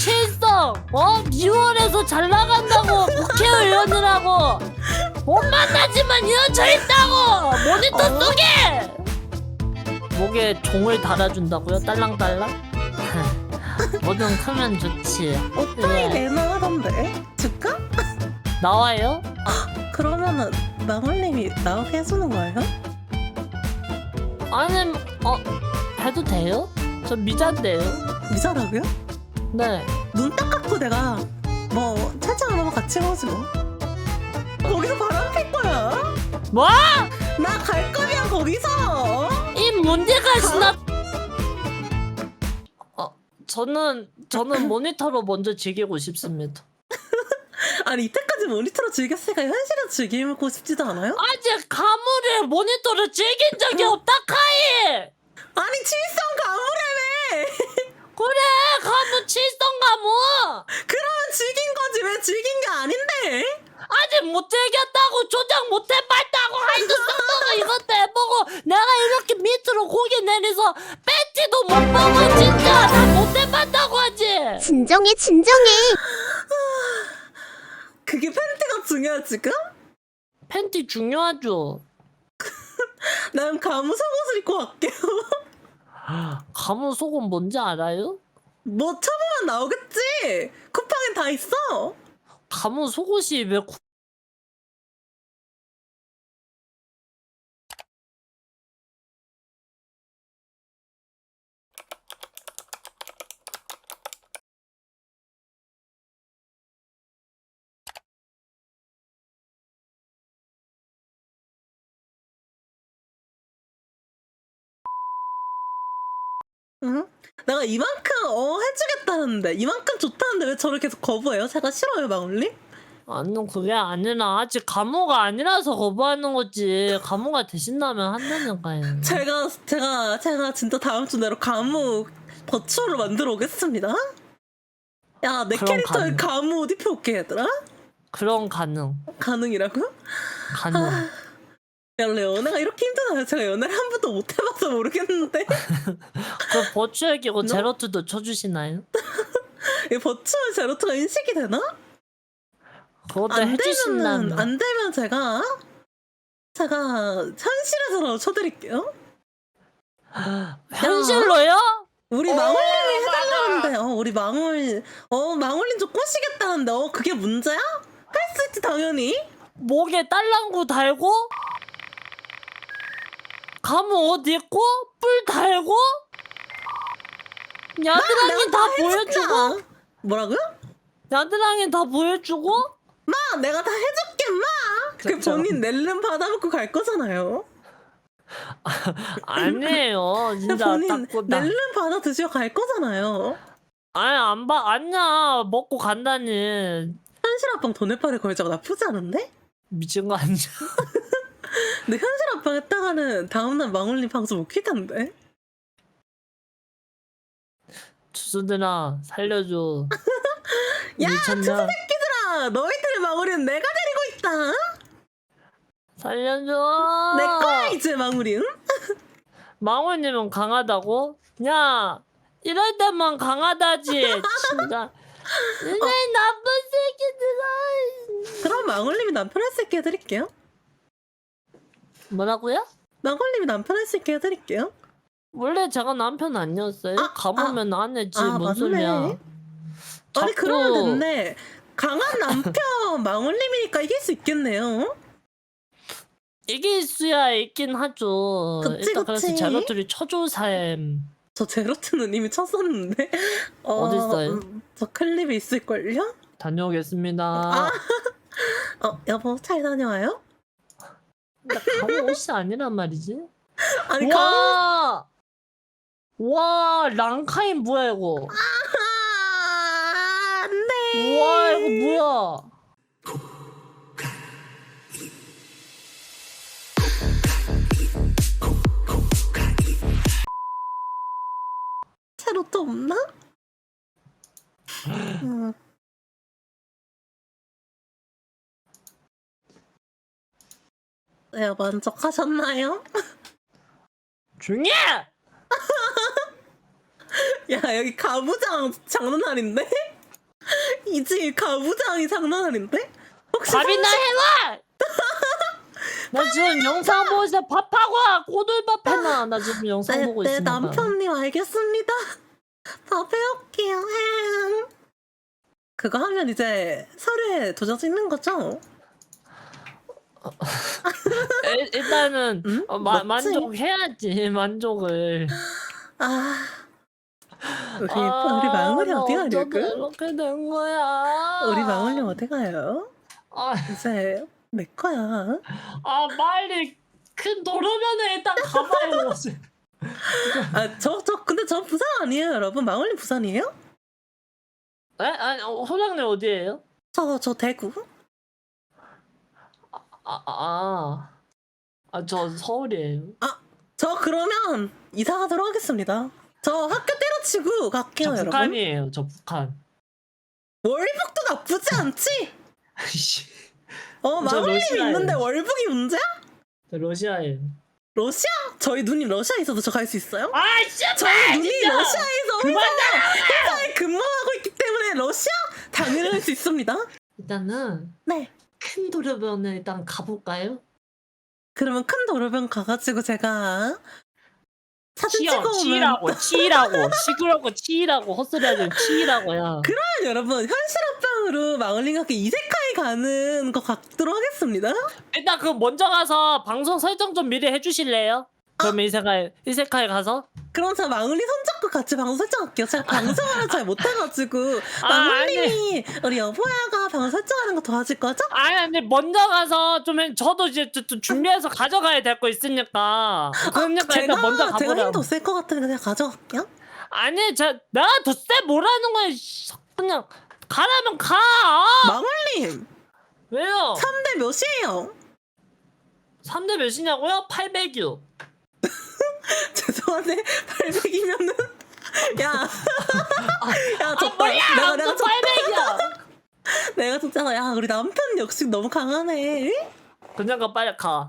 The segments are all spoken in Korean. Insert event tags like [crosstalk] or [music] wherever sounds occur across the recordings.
칠성! 어? 미월에서 잘 나간다고 국회의원이라고! 못 만나지만 이어져 있다고! 모니터 어? 속에! 목에 종을 달아준다고요? 딸랑딸랑? [laughs] 뭐든 크면 좋지. 오빠이 네. 내나 하던데? 줄까? [laughs] 나와요? 그러면은 망울님이 나오게 해주는 거예요? 아니 어 해도 돼요? 저 미자인데요. 미자라고요? 네. 눈 딱 감고 내가 뭐 찰창 한번 같이 뭐 거기서 바람 필 거야. 뭐? 나 갈 거야 거기서? 이 문제가 지나? 어 저는 저는 모니터로 먼저 즐기고 싶습니다. [laughs] 아니 이때까지 모니터로 즐겼으니까 현실에서 즐기고 싶지도 않아요? 아직 가물을 모니터로 즐긴 적이 없다 카이 아니 칠성 가물애매 그래 가물 칠성 가물 그러면 즐긴 거지 왜 즐긴 게 아닌데 아직 못 즐겼다고 조작 못 해봤다고 하이도 쌍둥이 이것도 해보고 내가 이렇게 밑으로 고개 내려서 팬티도 못 보고 진짜 나 못 해봤다고 하지. 진정해 진정해. [sighs] 그게 팬티가 중요해 지금? 팬티 중요하죠. [laughs] 난 가무 속옷을 입고 갈게요. [laughs] 가물 속은 뭔지 알아요? 뭐 쳐보면 나오겠지? 쿠팡엔 다 있어. 가물 속옷이 왜 구... 응? 내가 이만큼 어 해주겠다는데 이만큼 좋다는데 왜 저를 계속 거부해요? 제가 싫어요 망울님? 아니 그게 아니라 아직 가무가 아니라서 거부하는 거지 가무가 되신다면 한다니까요 [laughs] 제가 제가 제가 진짜 다음 주 내로 가무 버추어를 만들어 오겠습니다. 야 내 그럼 캐릭터에 가능. 가무 옷 입혀올게 얘들아 그런 가능 가능이라고? 가능 야 원래 연애가 이렇게 힘드나요? 제가 연애를 한 번도 못 해봐서 모르겠는데 그 버추어 끼고 너? 제로투도 쳐주시나요? [laughs] 이 버추어 제로트가 인식이 되나? 그것도 안 해주신다면 되면은 안 되면 제가 제가 현실에서라도 쳐드릴게요. 현실로요? 우리 망울님이 해달라는데 어 우리 망울 어 망울님 좀 꼬시겠다는데 어 그게 문제야? 할 수 있지 당연히 목에 딸랑구 달고 가무 옷 입고 뿔 달고 야드랑이 다 보여주고 뭐라고요? 야드랑이 다 보여주고 마 내가 다 해줄게 마. 그. 본인 낼름 받아먹고 갈 거잖아요. 아니에요 그 진짜 본인 나 낼름 받아 드시고 갈 거잖아요. 아니 안봐 아니야 먹고 간다니 현실 합방 돈에파를 걸자고 나쁘지 않은데? 미친 거 아니야 [laughs] 근데 현실 합방 했다가는 다음날 망울님 방송 못 키던데. 주수들아 살려줘 [laughs] 야, 얘들아 너희들의 망울이는 내가 데리고 있다. 살려줘 내 거야 이제 망울이는. [laughs] 망울님은 강하다고? 야 이럴 때만 강하다지 진짜 이 나쁜 새끼들아 그럼 망울님이 남편 할수 있게 해드릴게요. 뭐라고요? 망울님이 남편 할 수 있게 해드릴게요. 원래 제가 남편 아니었어요? 아, 가보면 안 했지 아, 뭔 맞네. 소리야 아니 자꾸 그러면 됐네. 강한 남편 [laughs] 망울님이니까 이길 수 있겠네요. 이길 수야 있긴 하죠 그치, 일단 그래서 그치. 제로툴이 초조삼 저 제로트는 이미 쳤었는데 [laughs] 어, 어딨어요? 음, 저 클립이 있을걸요? 다녀오겠습니다 아. [laughs] 어 여보 잘 다녀와요? 나 가보 옷이 아니란 말이지 아니 가 와! 와 랑카인 뭐야 이거 아, 안돼 와 이거 뭐야 제로트 없나? 음. 네, 만족하셨나요? [laughs] 해! [laughs] 야 여기 가부장 장난 아닌데? [laughs] 이제 가부장이 장난 아닌데? 혹시 밥이나 해와! 나 지금 영상 있어. 밥하고 와. 꼬들밥 해놔. 나 지금 영상 네, 보고 네 있으니까. 남편님 알겠습니다. 밥 해올게요. 햄. 그거 하면 이제 서류에 도장 찍는 거죠? 일- 일단은 응? 어, 마, 맞지? 만족해야지. [laughs] 만족을. 아 우리 아, 우리 망울이 나 어디 어쩌다 가려고? 이렇게 된 거야. 우리 망울이 어디 가요? 아, 이제 내 거야. 아 빨리 큰 도로면에 일단 가봐요. [laughs] 아 저 저 근데 저 부산 아니에요, 여러분. 망울님 부산이에요? 에? 아니 어, 호랑이 어디예요? 저 저 대구. 아, 아, 아, 저 서울이에요. 저 그러면 이사 가도록 하겠습니다. 저 학교 때려치고 갈게요, 저 여러분. 북한이에요. 저 북한. 월북도 나쁘지 않지? 씨, 어, 저 러시아예요. 있는데 월북이 문제야? 저 러시아예요. 러시아? 저희 누님 러시아에 있어도 저 갈 수 있어요? 아, 씨발! 저희 누님 진짜! 러시아에서 그만 회사, 회사에 근무하고 있기 때문에 러시아 당연히 할 수 있습니다. 일단은 네. 큰 도로면에 일단 가볼까요? 그러면 큰 도로변 가가지고 제가 사진 치여, 찍어 오면 치라고, 치라고, [laughs] 시끄럽고 치라고, 헛소리 하지 마, 치라고야. 그러면 여러분 현실 합방으로 마을링 학교 이세카이 가는 거 갖도록 하겠습니다. 일단 그 먼저 가서 방송 설정 좀 미리 해주실래요? 그러면 이세카에 이세카에 가서 그럼 제가 마을링 손잡고 같이 방송 설정할게요. 제가 방송을 잘 못해가지고 아, 마을링이 우리 여보야가 방송 설정하는 거 도와줄 거죠? 아니 근데 먼저 가서 좀 해- 저도 이제 좀- 좀 준비해서 가져가야 될 거 있으니까 그러니까 제가 일단 먼저 제가 힘 가보라 더쓸것 같으니까 제가 가져갈게요. 아니 저 내가 더쎄 뭐라는 거야 씨. 그냥 가라면 가 마을님 왜요 3대 몇이에요? 3대 몇이냐고요? 800이요 [laughs] 죄송한데 800이면은 야, 야아 졌다. 뭐야 내가 내가 졌, 800이야 [laughs] 내가 졌잖아. 야 우리 남편 역시 너무 강하네. 그냥 가 빨리 가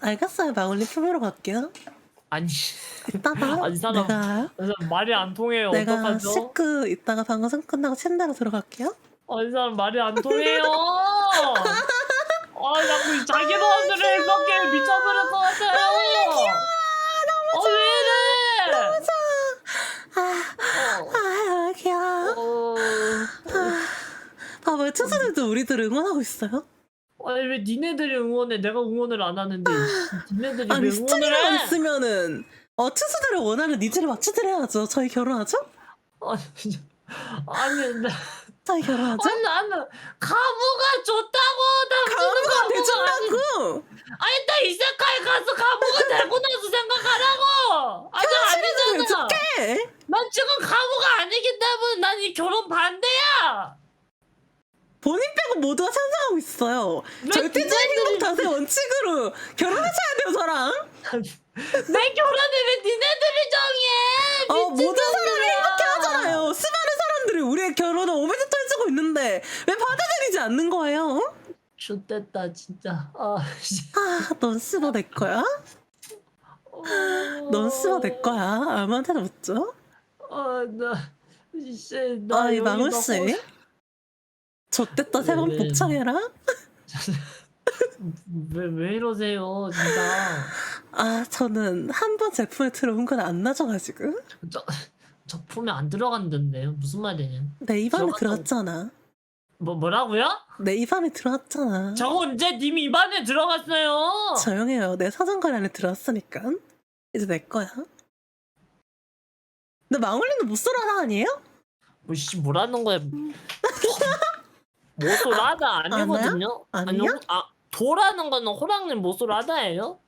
알겠어요. 마을님 품으로 갈게요. 아니 이따가 아, 이 사람. 내가 그래서 말이 안 통해요 내가 어떡하죠? 씻고 이따가 방송 끝나고 침대로 들어갈게요. 아, 이 사람 말이 안 통해요. 아, 자꾸 자기 마음대로 이렇게 미쳐버릴 것 같아요. 아, 왜 이래? 아, 아 여기야. 어, 봐봐요. 투수들도 우리들 응원하고 있어요. 아니, 왜 니네들이 응원해? 내가 응원을 안 하는데. 씨, 니네들이 아니 왜 응원을 스토리만 해? 있으면은 어 투수들을 원하는 니즈를 맞춰드려야죠. 저희 결혼하죠? 아니, 진짜. 아니, 근 데. 저희 결혼하죠? 아니, 나는 가무가 좋다고. 나 가무가 가무가 대준다고. 아니, 나 이세카에 가서 가무가 되고 나서 생각하라고. 아직 아니잖아. 어떡해? 난 지금 가무가 아니기 때문에 난 이 결혼 반대야. 본인 빼고 모두가 찬성하고 있어요. 왜 절대적인 니네들이- 행복 다수의 원칙으로 결혼하셔야 돼요, 저랑. [laughs] 내 결혼을 왜 니네들이 정해? 어, 미친 모든 사람이. 행복해 하잖아요. 수많은 사람들이 우리의 결혼을 오면서 떨치고 있는데 왜 받아들이지 않는 거예요? 좋됐다 진짜. 아, 씨. 아, 넌 쓰고 내 거야? 넌 쓰고 내 거야? 아무한테도 못 줘? 아, 나, 씨, 나 아이, 여기 망울 나 씨. 호- 좆됐다 세번 네. 복창해라? [laughs] 왜, 왜 이러세요, 진짜. 아, 저는 한 번 제품에 들어온 건 안 나져가지고. 저, 저 품에 안 들어간던데요? 무슨 말이에요? 내 입안에 들어갔다고. 들어갔잖아. 뭐, 뭐라고요? 내 입 안에 들어갔잖아. 저거 언제 님 입안에 들어갔어요? 조용해요. 내 사정거리 안에 들어왔으니까. 이제 내 거야. 근데 망울리는 못쏠아라 아니에요? 뭐, 씨, 뭐라는 거야. 모쏠하다 아니거든요? 아니야? 아니요? 아, 도라는 거는 호랑님 모쏠하다예요?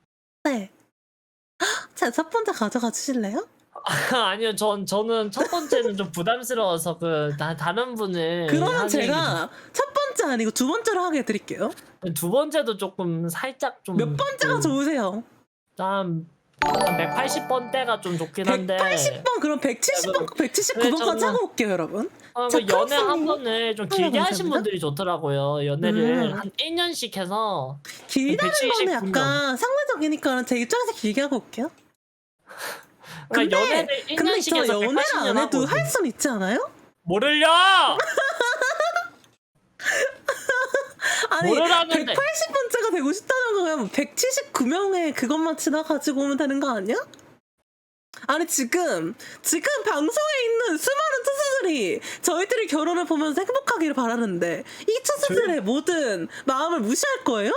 네. 제첫 번째 가져가 주실래요? [laughs] 아니요, 전 저는 첫 번째는 좀 부담스러워서 그 다, 다른 분을 그러면 하는 제가 첫 번째 아니고 두 번째로 하게 해드릴게요. 게- 두 번째도 조금 살짝 좀 몇 번째가 그, 좋으세요? 한 180번 대가 좀 좋긴 한데 180번 그럼 170번, 179번까지 저는- 하고 올게요, 여러분. 어, 자, 그 연애 한. 번을 좀 길게 하신 감사합니다. 분들이 좋더라고요. 연애를 음. 한 1년씩 해서 길다는 거는 179년. 약간 상대적이니까 제 입장에서 길게 하고 올게요. 그러니까 근데, 연애를 근데 1년씩 저 해서 연애를 180년 안 해도 하고 할 순 있지 않아요? 모를려 [laughs] 아니 모르라는데. 180번째가 되고 싶다는 거면 179명의 그것만 지나가지고 오면 되는 거 아니야? 아니 지금 지금 방송에 있는 수많은 투수들이 저희들이 결혼을 보면서 행복하기를 바라는데 이 투수들의 모든 마음을 무시할 거예요?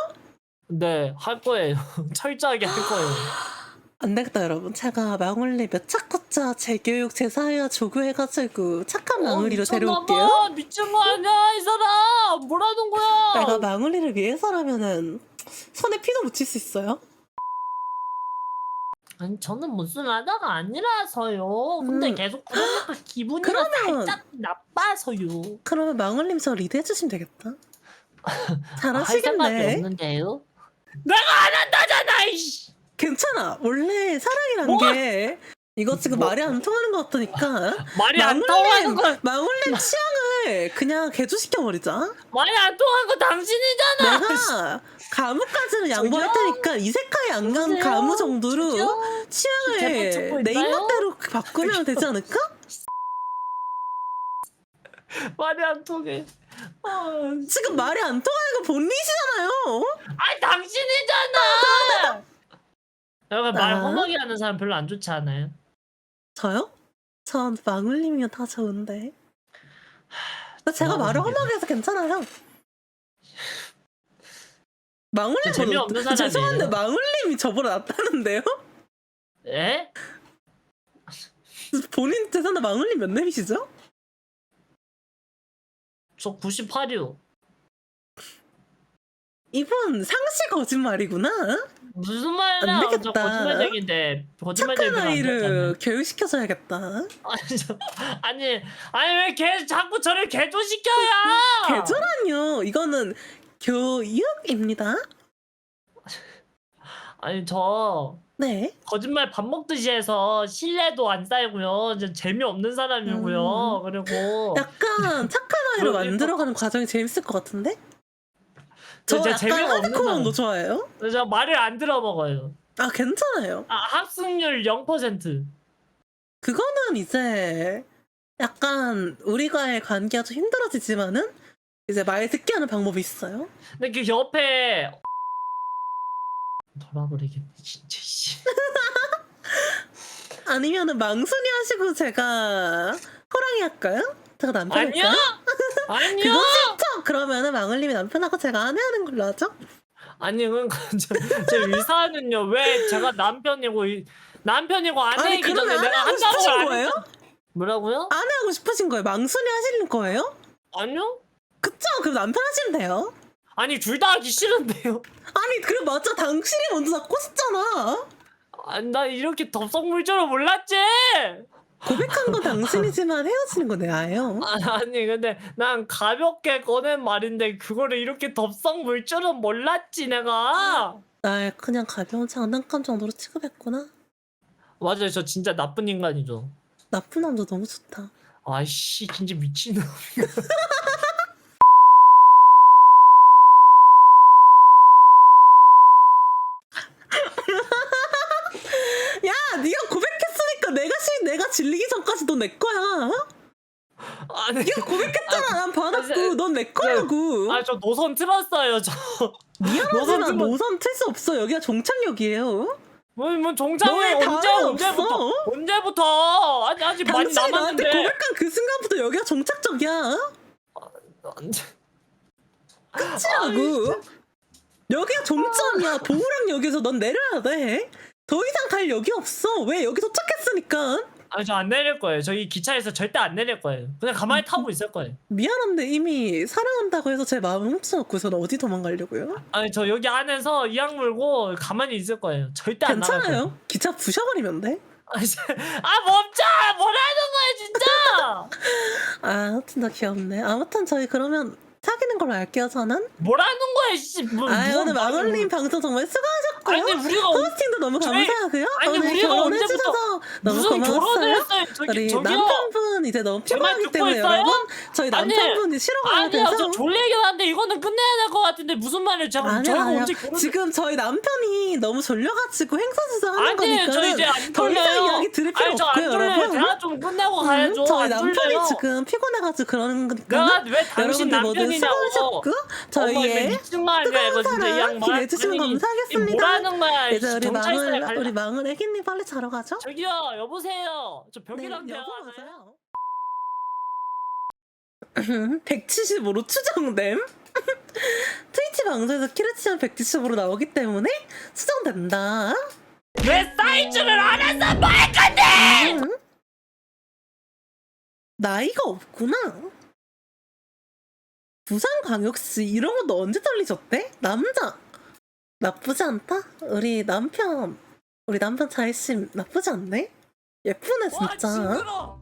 네 할 거예요 [laughs] 철저하게 할 거예요 [laughs] 안 되겠다 여러분. 제가 망울리 몇 차쿠차 재교육 재사회화 조교해가지고 착한 망울리로 어, 미쳤나봐. 데려올게요. 미친 거 아니야 이 사람. 뭐라는 거야? 내가 망울리를 위해서라면은 손에 피도 묻힐 수 있어요? 아니 저는 무슨 하다가 아니라서요. 근데 음. 계속 그러니까 기분이 그러면- 살짝 나빠서요. 그러면 망울님 저 리드 해주시면 되겠다. [laughs] 할 생각이 잘하시겠네. 없는데요? 내가 안 한다잖아 이씨 괜찮아. 원래 사랑이란 뭐가? 게 이거 지금 말이 안 통하는 것 같으니까 말이 안 통하는 거 망울림 취향을 그냥 개조시켜 버리자. 말이 안 통하는 거 당신이잖아 내가 가무까지는 양보할 저기요? 테니까 양감 여보세요? 가무 정도로 저기요? 제발 취향을 내? 입맛대로 바꾸면 [laughs] 되지 않을까? 말이 안 통해 아, 지금 말이 안 통하는 건 본인이시잖아요. 아니 당신이잖아 여러분 말 아. 험하게 하는 사람 별로 안 좋지 않아요? 저요? 전 망울림이면 다 좋은데. 제가 말을 생각해? 험하게 해서 괜찮아요. [laughs] 망울림 재미없는 [laughs] 사람이에요. 죄송한데 망울림이 저보다 낫다는데요? 에? 본인 죄송한데 망울림 몇 렙이시죠? 저 98이요 이분 상시 거짓말이구나. 무슨 안 말이야 저 되겠다. 거짓말쟁인데 안 아이를. 교육시켜줘야겠다. 아니, 저, 아니 아니 왜걔 자꾸 저를 개조시켜요 [laughs] 개조란요. 이거는 교육입니다. 아니 저 네. 거짓말 밥 먹듯이 해서 신뢰도 안 쌓이고요 저 재미없는 사람이고요 그리고 약간 착한 아이로 그러니까. 만들어가는 과정이 재밌을 것 같은데? 저 진짜 약간 재미가 없는 하드코어한. 거 좋아해요? 저 말을 안 들어먹어요 아 괜찮아요. 아 학습률 0% 그거는 이제 약간 우리과의 관계가 좀 힘들어지지만은 이제 말 듣게 하는 방법이 있어요. 근데 그 옆에 [laughs] 돌아버리겠네 진짜 씨. [laughs] 아니면은 망순이 하시고 제가 호랑이 할까요? 제가 남편 아니야 할까요? 아니야 싫죠? 그러면은 망울님이 남편하고 제가 아내 하는 걸로 하죠? 아니 그러니까 저, 저 의사는요 왜 제가 남편이고 이- 남편이고 아니 아내이기 전에 그러면 아내 내가 하고 한다고 싶으신 안 거예요? 뭐라고요? 아내 하고 싶으신 거예요? 망순이 하시는 거예요? 아니요 그쵸? 그럼 남편 하시면 돼요. 아니 둘 다 하기 싫은데요 아니 그래 맞죠? 당신이 먼저 잡고 싶잖아. 아니 나 이렇게 덥석 물 줄은 몰랐지 고백한 건 당신이지만 헤어지는 건 내가예요. 아, 아니 근데 난 가볍게 꺼낸 말인데 그거를 이렇게 덥석 물 줄은 몰랐지 내가 날 그냥 가벼운 장난감 정도로 취급했구나. 맞아요 저 진짜 나쁜 인간이죠 나쁜 남자 너무 좋다. 아이씨 진짜 미친놈 [laughs] 야, 네가 고백했으니까 내가 시 내가 질리기 전까지 넌 내 거야. 아니 네가 고백했잖아. 난 아, 받았고 넌 내 거라고. 아 저 노선 틀었어요 저 미안하지만 노선 노선 틀 수 없어. 여기가 종착역이에요. 뭐, 뭐 종착을 너의 언제 다음은 언제부터 없어? 언제부터 아니 아직 많이 당신이 나한테 남았는데 고백한 그 순간부터 여기가 종착역이야. 언제- 끝이라고. 여기가 종점이야. 도우랑 역에서 넌 내려야 돼. 더 이상 갈 역이 없어. 왜 여기 도착했으니까. 아니 저 안 내릴 거예요 저희 기차에서 절대 안 내릴 거예요 그냥 가만히 타고 있을 거예요 미안한데 이미 사랑한다고 해서 제 마음을 훔쳐놓고서는 어디 도망가려고요? 아니 저 여기 안에서 이악 물고 가만히 있을 거예요 절대 안 나갈 거예요 괜찮아요. 기차 부셔버리면 돼. 아니, 저- 아 멈춰 뭐라는 거야 진짜 [laughs] 아 진짜 귀엽네. 아무튼 저희 그러면 사귀는 걸로 할게요 저는. 뭐라는 거야 씨 뭐, 아 뭐 오늘 말을- 마걸님 방송 정말 수고하셨고요. 아니 우리가 언- 호스팅도 너무 저희- 감사하고요. 아니, 오늘 우리가 결혼해주셔서 너무 무슨 결혼을 고마웠어요. 했어요 저기 우리 저기요 남편분 이제 너무 제 말 피곤하기 듣고 때문에 있어요? 여러분 저희 아니, 남편분이 싫어 가야 아니야 돼서 저 졸리긴 한데 이거는 끝내야 될 것 같은데 무슨 말이에요 제가 아니야 저랑 아니야 언제 결혼 지금 저희 남편이 너무 졸려가지고 행사수사 하는 아니에요 거니까 저 이제 안 더 이상 졸려요 이야기 들을 필요 아니 저안 없고요 졸려요 여러분 대화 좀 끝내고 가야죠. 저희 안 남편이 졸려요. 지금 피곤해가지고 그러는 거니까 내가 왜 당신 남편이냐고. 수고하셨고 어머 저희의 뜨거운 사랑. 기대해주시면 감사하겠습니다. 뭐라는 거야? 이제 우리 경찰서에 망을 갈라. 우리 망을 애기님 빨리 자러 가죠. 저기요 여보세요. 저 벽이랑 네, 여보 대화하나요? 맞아요. 175로 추정됨. [laughs] 트위치 방송에서 키르치면 175로 나오기 때문에 추정된다. 왜 사이즈를 안 해서 뭐할 건데? 음. 나이가 없구나. 부산광역시 이런 것도 언제 떨리셨대? 남자 나쁘지 않다. 우리 남편 우리 남편 자이씨 나쁘지 않네. 예쁘네 와 진짜.